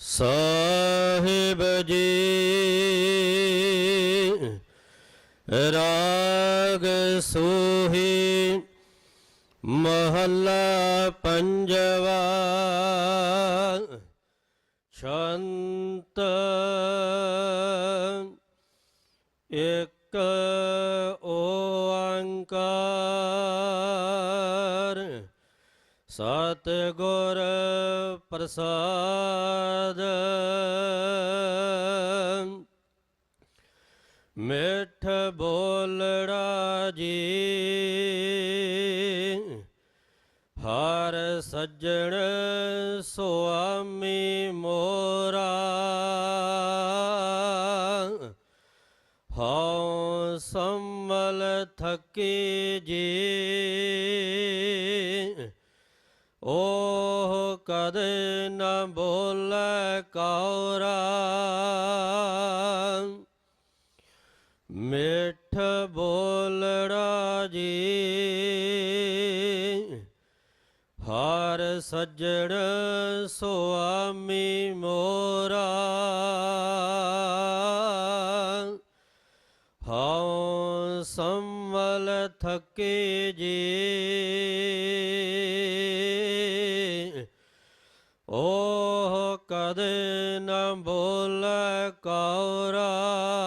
ਸਾਹਿਬ ਜੀ ਰਾਗ ਸੋਹੀ ਮਹੱਲਾ ਪੰਜਵਾ ਸ਼ੰਤ ਇਕ ਓੰਕਾਰ ਸਤ ਗੁਰ ਪ੍ਰਸਾਦ ਮਿੱਠ ਬੋਲੜਾ ਜੀ ਹਰ ਸੱਜਣ ਸੁਆਮੀ ਮੋਰਾ, ਹਉ ਸੰਮਲ ਥਕੀ ਜੀ, ਓਹ ਕਦੇ ਨ ਬੋਲੇ ਕੌਰਾ ਮਿੱਠ ਬੋਲੜਾ ਜੀ ਹਰ ਸੱਜਣ ਸੁਆਮੀ ਮੋਰਾ, ਹਉ ਸੰਮਲ ਥਕੇ ਜੀ, ਓਹ ਕਦੇ ਨ ਕੌਰਾ।